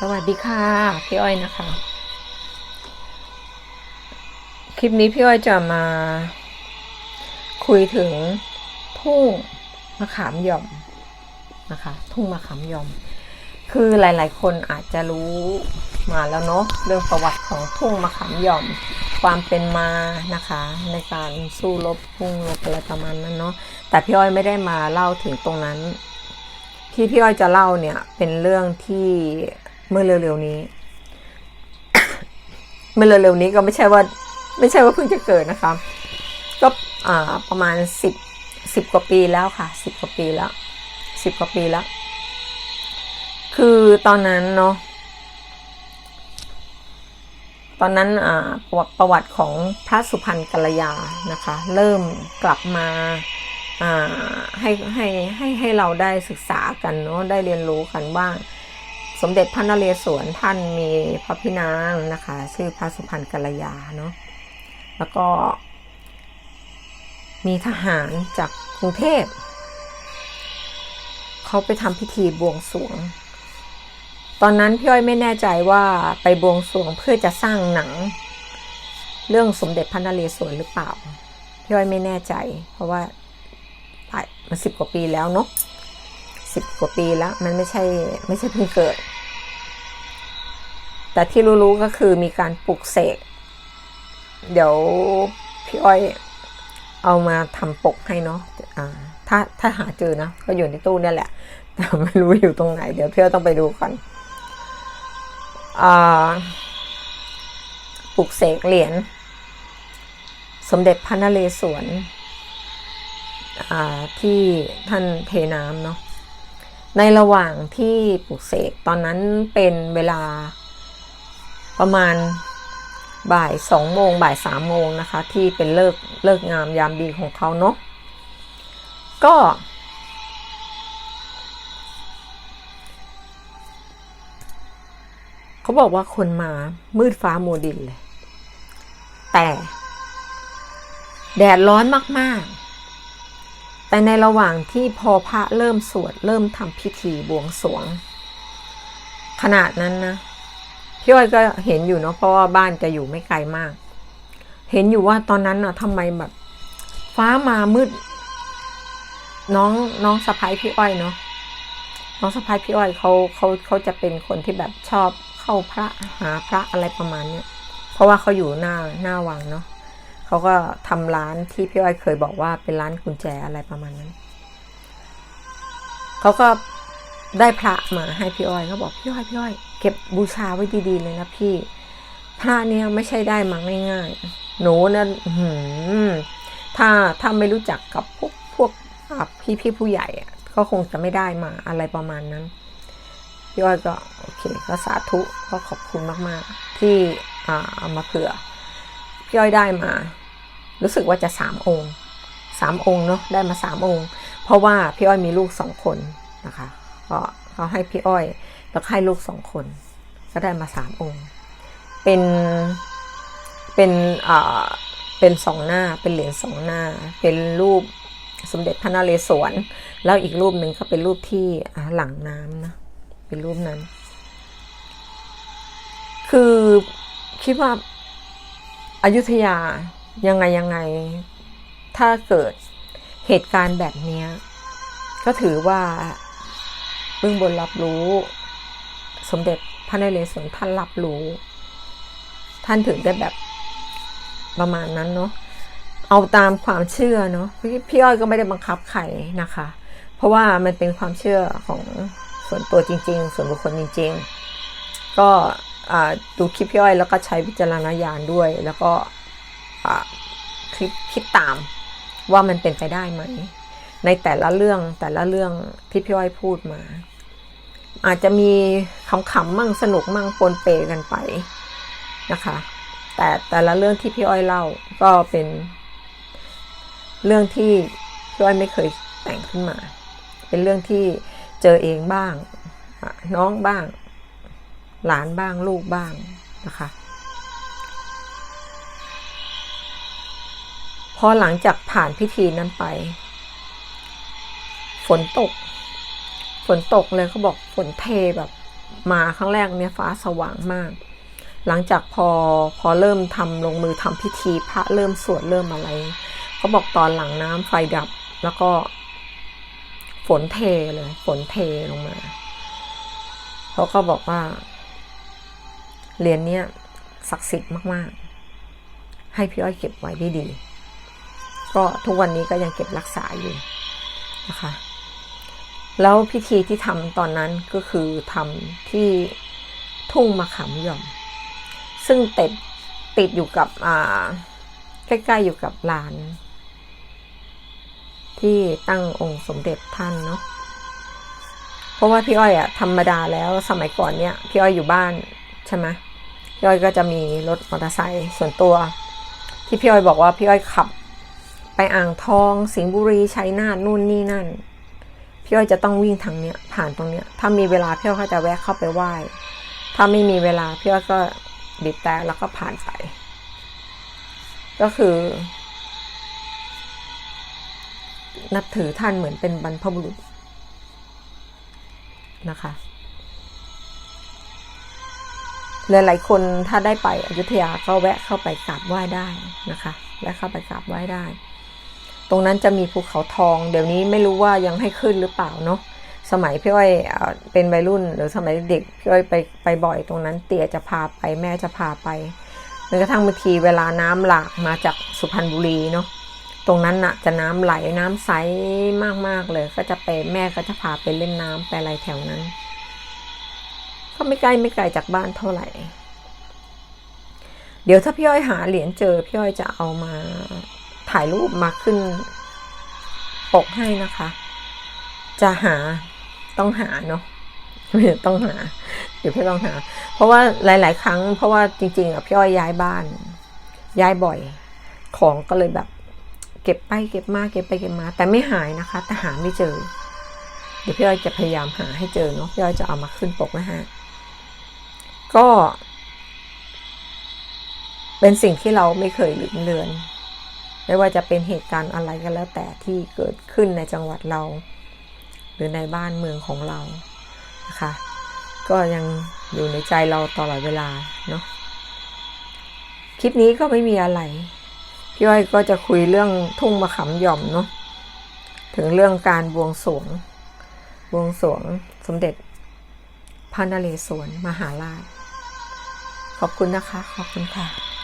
สวัสดีค่ะ พี่อ้อยนะคะ คลิปนี้พี่อ้อยจะมา คุยถึงทุ่งมะขามหย่อมนะคะ ทุ่งมะขามหย่อม คือหลาย ๆ คนอาจจะรู้มาแล้วเนาะเรื่องประวัติของทุ่งมะขามหย่อม ความเป็นมานะคะ ในการสู้รบพุ่งรบอะไรประมาณนั้นเนาะแต่พี่อ้อยไม่ได้มาเล่าถึงตรงนั้น ที่พี่อ้อยจะเล่าเนี่ยเป็นเรื่องที่ เมื่อเร็วๆนี้ เมื่อเร็วๆนี้ก็ไม่ใช่ว่า ไม่ใช่ว่าเพิ่งจะเกิดนะคะ ก็ประมาณสิบสิบกว่าปีแล้วค่ะสิบกว่าปีแล้วสิบกว่าปีแล้ว คือตอนนั้นเนาะตอนนั้นประวัติประวัติของพระสุพรรณกัลยานะคะ เริ่มกลับมาให้ให้ให้ให้เราได้ศึกษากันเนาะได้เรียนรู้กันว่าง สมเด็จพระนเรศวรท่านมีพระพินางนะคะ ชื่อพระสุพรรณกัลยาเนาะแล้วก็ มีทหารจากกรุงเทพเขาไปทำพิธีบวงสรวง ตอนนั้นพี่อ้อยไม่แน่ใจว่าไปบวงสรวงเพื่อจะสร้างหนัง เรื่องสมเด็จพระนเรศวรหรือเปล่า พี่อ้อยไม่แน่ใจ เพราะว่าหลายมันสิบกว่าปีแล้วเนาะ สิบกว่าปีแล้ว มันไม่ใช่ไม่ใช่เพิ่งเกิด แต่ที่รู้ๆก็คือมีการปลุกเสก เดี๋ยวพี่อ้อยเอามาทำปกให้เนาะถ้าถ้าหาเจอนะก็อยู่ในตู้นี่แหละ แต่ไม่รู้อยู่ตรงไหน เดี๋ยวพี่อ้อยต้องไปดูก่อนปลุกเสกเหรียญสมเด็จพระนเรศวรที่ท่านเทน้ำเนาะ ในระหว่างที่ปลุกเสกตอนนั้นเป็นเวลาประมาณบ่ายสองโมงบ่ายสามโมงนะคะ ที่เป็นเลิกเลิกงามยามดีของเขาเนาะก็ เขาบอกว่าคนมามืดฟ้ามัวดินเลย แต่ แดดร้อนมาก ๆ แต่ในระหว่างที่พอพระเริ่มสวดเริ่มทำพิธีบวงสวง ขนาดนั้นนะพี่อ้อยก็เห็นอยู่เนาะเพราะว่าบ้านจะอยู่ไม่ไกลมาก เห็นอยู่ว่าตอนนั้นน่ะทำไมแบบ ฟ้ามามืด น้องน้องสะพ้ายพี่อ้อยเนาะน้องสะพ้ายพี่อ้อยเขาเขาเขาจะเป็นคนที่แบบชอบเข้าพระหาพระอะไรประมาณเนี้ยเพราะว่าเขาอยู่หน้าหน้าวังเนาะ เขาก็ทำร้านที่พี่อ้อยเคยบอกว่าเป็นร้านกุญแจอะไรประมาณนั้น เขาก็ได้พระมาให้พี่อ้อยเขาบอกพี่อ้อยพี่อ้อยเก็บบูชาไว้ดีๆเลยนะพี่ พระเนี่ยไม่ใช่ได้มาง่ายๆหนูนะหืมถ้าถ้าไม่รู้จักกับพวกพวกพี่พี่ผู้ใหญ่ก็คงจะไม่ได้มาอะไรประมาณนั้นพี่อ้อยก็โอเคก็สาธุก็ขอบคุณมากๆ ที่เอามาเผื่อ พี่อ้อยได้มา รู้สึกว่าจะสามองค์สามองค์เนาะได้มาสามองค์ เพราะว่าพี่อ้อยมีลูกสองคนนะคะก็เขาให้พี่อ้อยแล้วให้ลูกสองคน ก็ได้มาสามองค์ เป็นเป็นอ่าเป็นสองหน้าเป็นเหรียญสองหน้า เป็นรูปสมเด็จพระนเรศวร แล้วอีกรูปหนึ่งก็เป็นรูปที่หลังน้ำนะเป็นรูปนั้น คือคิดว่า อยุธยายังไงยังไง ถ้าเกิดเหตุการณ์แบบนี้ก็ถือว่าเบื้องบนรับรู้ สมเด็จพระนเรศวรท่านรับรู้ ท่านถึงได้แบบประมาณนั้นเนาะเอาตามความเชื่อเนาะพี่อ้อยก็ไม่ได้บังคับใครนะคะ เพราะว่ามันเป็นความเชื่อของส่วนตัวจริง ๆ ส่วนบุคคลจริง ๆ ก็ ดูคลิปพี่อ้อยแล้วก็ใช้วิจารณญาณด้วย แล้วก็คลิปคิดตามว่ามันเป็นไปได้ไหม ในแต่ละเรื่องแต่ละเรื่องที่พี่อ้อยพูดมา อาจจะมีขำๆมั่งสนุกมั่งปนเปกันไปนะคะ แต่แต่ละเรื่องที่พี่อ้อยเล่าก็เป็น เรื่องที่พี่อ้อยไม่เคยแต่งขึ้นมา เป็นเรื่องที่เจอเองบ้าง น้องบ้าง หลานบ้างลูกบ้างนะคะ พอหลังจากผ่านพิธีนั้นไป ฝนตก ฝนตกเลยเขาบอกฝนเทแบบมาครั้งแรกเนี่ยฟ้าสว่างมาก หลังจากพอพอเริ่มทำลงมือทำพิธีพระเริ่มสวดเริ่มอะไรเขาบอกตอนหลังน้ำไฟดับแล้วก็ฝนเทเลย ฝนเทลงมา เขาก็บอกว่า เหรียญนี้ศักดิ์สิทธิ์มากๆ ให้พี่อ้อยเก็บไว้ได้ดีก็ทุกวันนี้ก็ยังเก็บรักษาอยู่นะคะ แล้วพิธีที่ทำตอนนั้นก็คือทำที่ทุ่งมะขามหย่อม ซึ่งติดติดอยู่กับอ่าใกล้ๆอยู่กับลาน ที่ตั้งองค์สมเด็จท่านเนาะเพราะว่าพี่อ้อยอะธรรมดาแล้วสมัยก่อนเนี่ยพี่อ้อยอยู่บ้านใช่ไหม พี่อ้อยก็จะมีรถมอเตอร์ไซค์ส่วนตัว ที่พี่อ้อยบอกว่าพี่อ้อยขับ ไปอ่างทอง สิงห์บุรีชัยนาทนู่นนี่นั่น พี่อ้อยจะต้องวิ่งทางเนี้ย ผ่านตรงเนี้ย ถ้ามีเวลาพี่อ้อยก็จะแวะเข้าไปไหว้ ถ้าไม่มีเวลาพี่อ้อยก็บีบแต่แล้วก็ผ่านไป ก็คือ นับถือท่านเหมือนเป็นบรรพบุรุษนะคะ หลายๆคนถ้าได้ไปอยุธยาก็แวะเข้าไปกราบไหว้ได้นะคะแวะเข้าไปกราบไหว้ได้ ตรงนั้นจะมีภูเขาทอง เดี๋ยวนี้ไม่รู้ว่ายังให้ขึ้นหรือเปล่าเนาะสมัยพี่อ้อยเป็นวัยรุ่นหรือสมัยเด็กพี่อ้อยไปไปบ่อยตรงนั้น เตี๋ยจะพาไปแม่จะพาไปแม้กระทั่งบางทีเวลาน้ำหลากมาจากสุพรรณบุรีเนาะตรงนั้นน่ะจะน้ำไหลน้ำใสมากๆเลย ก็จะไปแม่ก็จะพาไปเล่นน้ำไปอะไรแถวนั้น ก็ไม่ใกล้ไม่ไกลจากบ้านเท่าไหร่ เดี๋ยวถ้าพี่อ้อยหาเหรียญเจอพี่อ้อยจะเอามาถ่ายรูปมาขึ้นปกให้นะคะ จะหาต้องหาเนาะต้องหา เดี๋ยวพี่ต้องหา เพราะว่าหลาย ๆ ครั้ง เพราะว่าจริง ๆอะพี่อ้อยย้ายบ้าน ย้ายบ่อย ของก็เลยแบบ เก็บไปเก็บมาเก็บไปเก็บมา แต่ไม่หายนะคะ แต่หาไม่เจอ เดี๋ยวพี่อ้อยจะพยายามหาให้เจอเนาะพี่อ้อยจะเอามาขึ้นปกนะฮะ ก็ เป็นสิ่งที่เราไม่เคยลืมเลือน ไม่ว่าจะเป็นเหตุการณ์อะไรก็แล้วแต่ที่เกิดขึ้นในจังหวัดเรา หรือในบ้านเมืองของเรานะคะก็ยังอยู่ในใจเราตลอดเวลาเนาะคลิปนี้ก็ไม่มีอะไรพี่อ้อยก็จะคุยเรื่องทุ่งมะขามหย่อมเนาะถึงเรื่องการบวงสรวง บวงสรวงสมเด็จพระนเรศวรมหาราช ขอบคุณนะคะ ขอบคุณค่ะ